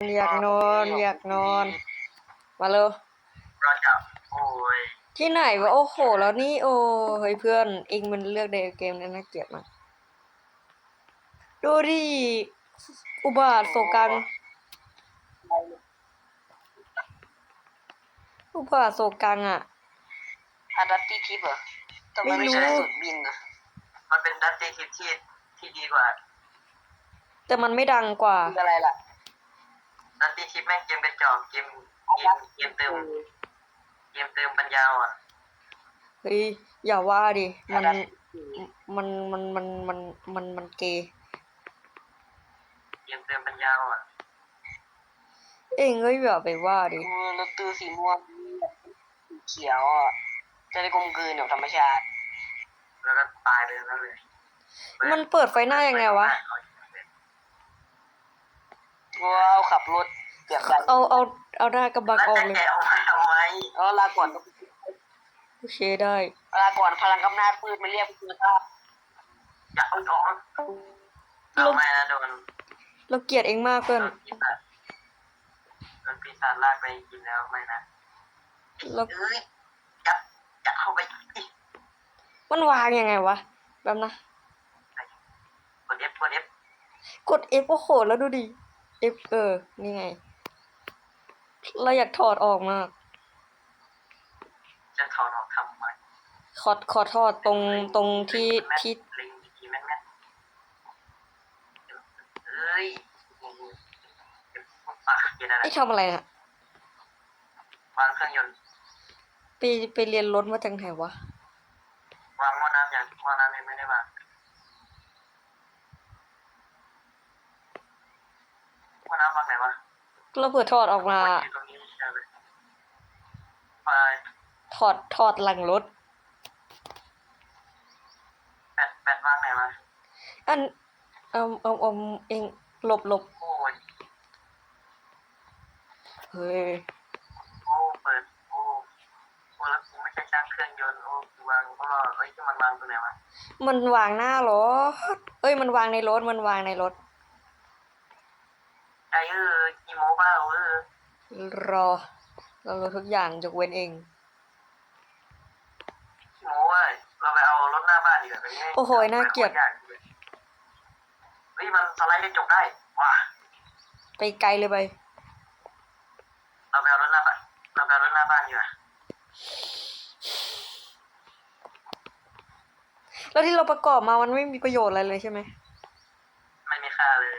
อยากนอนอยากนอน มาเร็วรอจับโอ้ยที่ไหนวะโอ้โห แล้วนี่โอ้เฮ้ยเพื่อนเองมันเลือกในเกมนี้น่าเกลียดมากดูดิอุบาทโซกังอุบาทโซกังอะอาดัตตี้ทิปเหรอทำไมไม่ไม่รู้ใช่สุดบินอะมันเป็นดัตตี้คลิปที่ที่ดีกว่า แต่มันไม่ดังกว่าคืออะไรล่ะ ดัตตี้คลิปแม่งเกมเป็นจอกเกมเกมเกมเติมเกมเติมปัญญาอะเฮ้ยอย่าว่าดิอามันดัตมันมันมันมันมันมันเกย์เกมเติมปัญญาอะเองก็อย่าไปว่าดิคือรถตู้สีม่วงสีเขียวอะจะได้กลมกลืนกับธรรมชาติ แล้วก็ตายเลยนั่นเลย มันเปิดไฟหน้ายังไงวะ ว้าวขับรถเกือบได้เอาเอาเอาหน้ากระบังแล้วออกจะเลยแกะออกมาทำไมแล้วลาก่อนโอเคได้ลาก่อนพลังกำนาจพืชมันเรียกคือท่าอย่าเอาออกเราไม่นะโดนเราเกลียดเองมากเพื่อนโดนปีศาจโดนปีศาจลากไปกินแล้วไม่นะเราเอ้ยจับจับเข้าไปอีกมันวางยังไงวะแป๊บนะกด F กด F กด F โอ้โหแล้วดูดิ F เออ นี่ไง เราอยากถอดออกมาก จะถอนออกทำไมขอขอถอดตรงตรงที่ที่เล็งดีๆแม่นแม่นเอ้ยอะเดี๋ยวนะไอ้ทำอะไรน่ะวางเครื่องยนต์ ไปไปเรียนรถมาจากไหนวะ วางหม้อน้ำอย่างหม้อน้ำยังไม่ได้วาง หม้อน้ำวางไหนวะเราเผื่อถอดออกมาอยู่ตรงนี้ใช่ไหมไปถอดถอดหลังรถ แปดแปดวางไหนวะอันเอาเอาเอาเองหลบหลบโอ้ยเฮ้ยโอ้เปิดโอ้โอ้แล้วกูไม่ใช่ช่างเครื่องยนต์โอ้กูวางก็เอ้ยที่มันวางตรงไหนวะมันวางหน้ารถเอ้ยมันวางในรถมันวางในรถ ไอ้เออกี่โมบ้าเออรอเรารู้ทุกอย่างยกเว้นเองกี่โมเว้ยเราไปเอารถหน้าบ้านดีกว่าไปนี่โอ้โหน่าเกลียดเฮ้ยมันสไลด์กระจกได้ว้าไปไกลเลยไป เราไปเอารถหน้าบ้านเราไปเอารถหน้าบ้านดีกว่าแล้วที่เราประกอบมามันไม่มีประโยชน์อะไรเลยใช่ไหม ไม่มีค่าเลย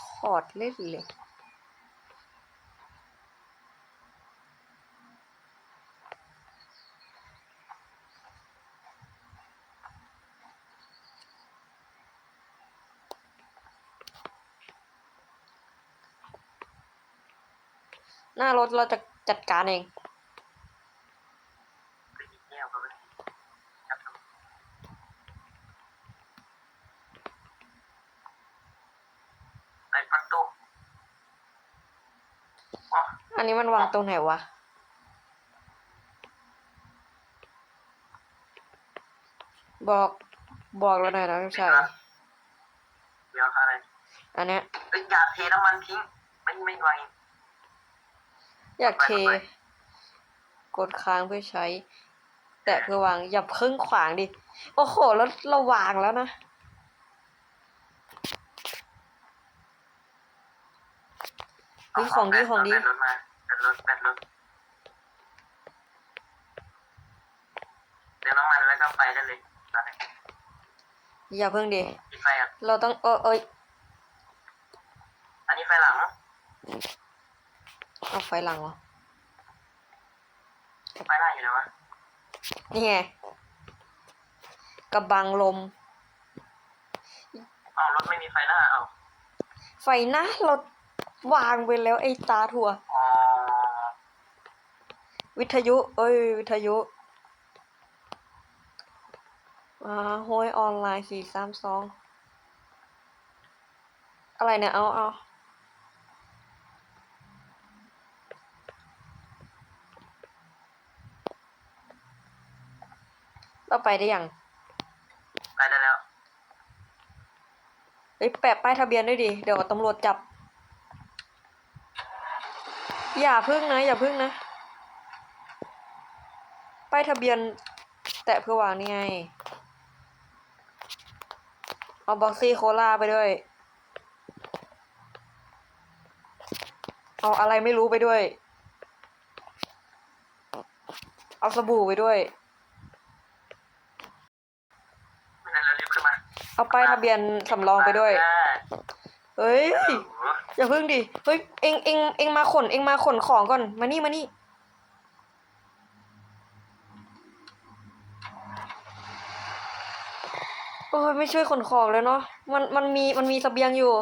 ถ อดเล่นเลยหน้ารถเราจะจัดการเอง ไปหยิบแก้วเขาไปจับทำไปประตู อ๋ออันนี้มันวางตรงไหนวะ บอกบอกเราหน่อยนะพี่ชายเดี๋ยวอะไรอันเนี้ยเอ้ยอย่าเทน้ำมันทิ้ง ไม่ไม่ไหวอยากเท กดค้างเพื่อใช้ แตะเพื่อวางอย่าเพิ่งขวางดิ โอ้โหแล้วเราวางแล้วนะ เฮ้ยของดีของดีแบตรถมาแบตรถแบตรถเดี๋ยวน้ำมันแล้วก็ไฟได้เลยตอนนี้อย่าเพิ่งดิปิดไฟอะเราต้องเออเอ้ยอันนี้ไฟหลังเอาไฟหลังวะไฟหน้าอยู่ไหนวะนี่ไงกระบังลม อ้าวรถไม่มีไฟหน้าอ้าวไฟหน้าเรา วางไปแล้วไอ้ตาถั่วอ๋อวิทยุ เอ้ย วิทยุอ่าโห้ยออนไลน์สี่สามสองอะไรเนี่ยเอาเอาเราไปได้ยังไปได้แล้วไปฮ้ยแปะป้ายทะเบียนด้วยดิ เดี๋ยวตำรวจจับ อย่าพึ่งนะ อย่าพึ่งนะ ป้ายทะเบียน แตะเพื่อวางนี่ไง เอาบ็อกซี่โคลาไปด้วย เอาอะไรไม่รู้ไปด้วย เอาสบู่ไปด้วยไม่ได้แล้วรีบขึ้นมาเอาป้ายทะเบียนสำรองไปด้วยเฮ้ย อย่าพึ่งดิ เฮ้ย เองเองเองมาขน เองมาขนของก่อน มานี่มานี่ โอ้ยไม่ช่วยขนของเลยเนาะ มันมันมีมันมีเสบียงอยู่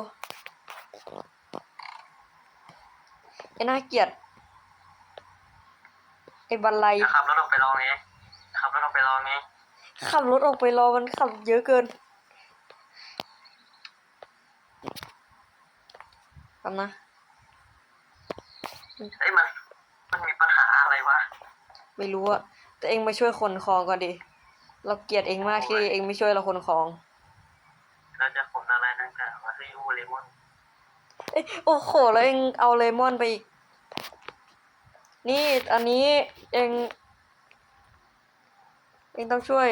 ไอ้น่าเกลียดไอ้บันไลจะขับรถออกไปลองไงขับรถออกไปลองไงขับรถออกไปรอมันขับเยอะเกิน ทำนะเอ้ยมัน มันมีปัญหาอะไรวะ ไม่รู้อะแต่เองมาช่วยขนของก่อนดิ เราเกลียดเองมากที่เองไม่ช่วยเราขนของ เราจะขนอะไรนั่นกันมาซื้ออูเลมอนเอ้ยโอ้โห แล้วเองเอาเลมอนไปอีก นี่อันนี้เองเองต้องช่วย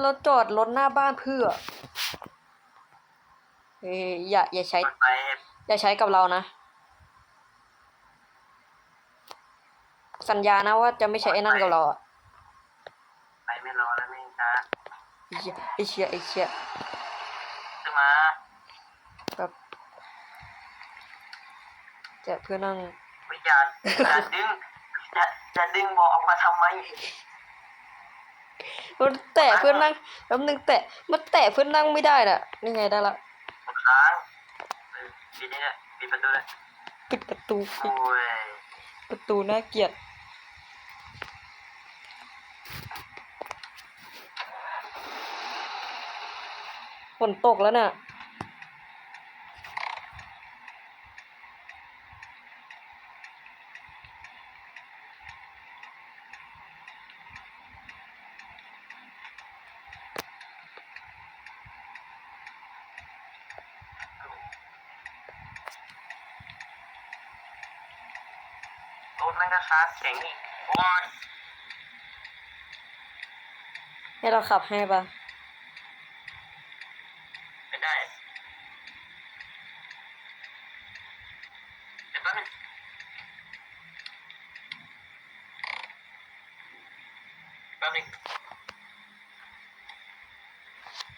เราจอดรถหน้าบ้านเพื่อ เฮ้ยอย่าอย่าใช้มันไปอย่าใช้กับเรานะ สัญญานะว่าจะไม่ใช้ไอ้นั่นกับเราอะไปไม่รอแล้วไม่ช้าไอ้เชี่ยไอ้เชี่ยไอ้เชี่ยขึ้นมาแบบจะเพื่อนั่งไม่อย่าอย่าดึงอย่าอย่าดึงบอกออกมาทำไมมันแตะเพื่อนนั่งแป๊บนึงแตะมันแตะเพื่อนนั่งไม่ได้น่ะนี่ไงได้ละกดค้างเออ ปิดนี่เนี่ยปิดประตูเลยปิดประตูปิโอ้ดยประตูน่าเกลียดฝนตกแล้วน่ะ นั่นก็ค้าแข็งอีกโอ้ยให้เราขับให้ปะไม่ได้เดี๋ยวแป๊บนึงแป๊บนึง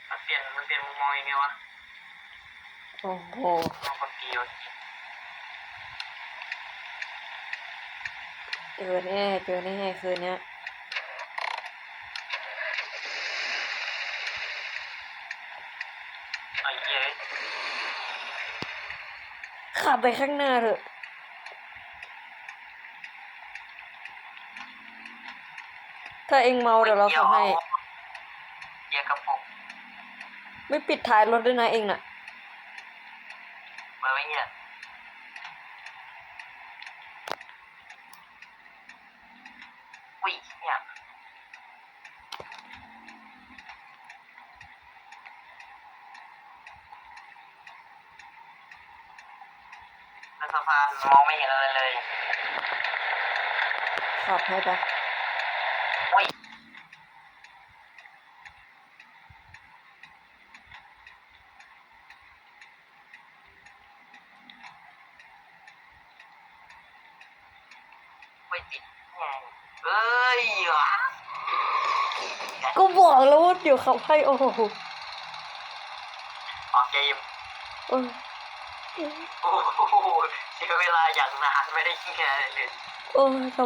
มันเปลี่ยนมันเปลี่ยนมุมมองยังไงวะโอ้โหลองกดปีโอที เจอแน่เจอแน่คืนเนี้ยไอ้เหี้ยขับไปข้างหน้าเถอะ ถ้าเองเมาเดี๋ยวเราขับให้เกียร์กระปุก ไม่ปิดท้ายรถด้วยนะเองน่ะ มาไว้เนี่ยอุ้ยเนี่ย ในสะพานมองไม่เห็นอะไรเลยขับให้ปะอุ้ยไม่ติดไงเอ้ยวะก็บอกแล้วว่าเดี๋ยวขับให้โอ้โหออกเกมโอ้ย โอ้โหเสียเวลาอย่างนานไม่ได้เหี้ยอะไรเลย โอ้ย